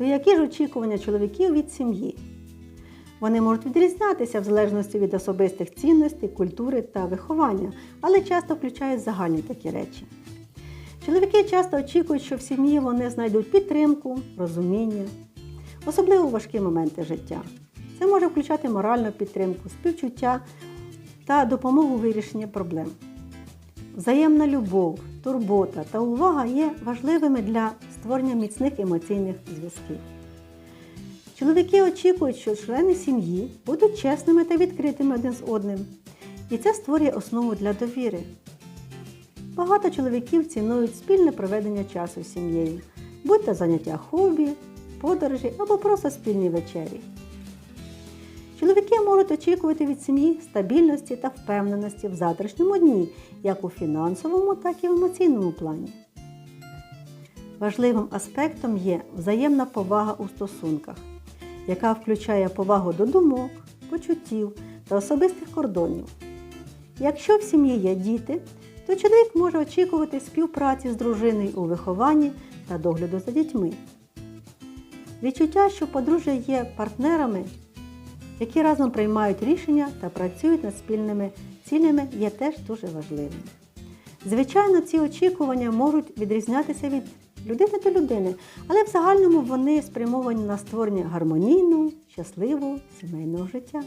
То які ж очікування чоловіків від сім'ї? Вони можуть відрізнятися в залежності від особистих цінностей, культури та виховання, але часто включають загальні такі речі. Чоловіки часто очікують, що в сім'ї вони знайдуть підтримку, розуміння, особливо важкі моменти життя. Це може включати моральну підтримку, співчуття та допомогу у вирішенні проблем. Взаємна любов, турбота та увага є важливими для створення міцних емоційних зв'язків. Чоловіки очікують, що члени сім'ї будуть чесними та відкритими один з одним, і це створює основу для довіри. Багато чоловіків цінують спільне проведення часу з сім'єю, будь то заняття хобі, подорожі або просто спільні вечері. Чоловіки можуть очікувати від сім'ї стабільності та впевненості в завтрашньому дні, як у фінансовому, так і в емоційному плані. Важливим аспектом є взаємна повага у стосунках, яка включає повагу до думок, почуттів та особистих кордонів. Якщо в сім'ї є діти, то чоловік може очікувати співпраці з дружиною у вихованні та догляду за дітьми. Відчуття, що подружжя є партнерами, які разом приймають рішення та працюють над спільними цілями, є теж дуже важливим. Звичайно, ці очікування можуть відрізнятися від людини до людини, але в загальному вони спрямовані на створення гармонійного, щасливого сімейного життя.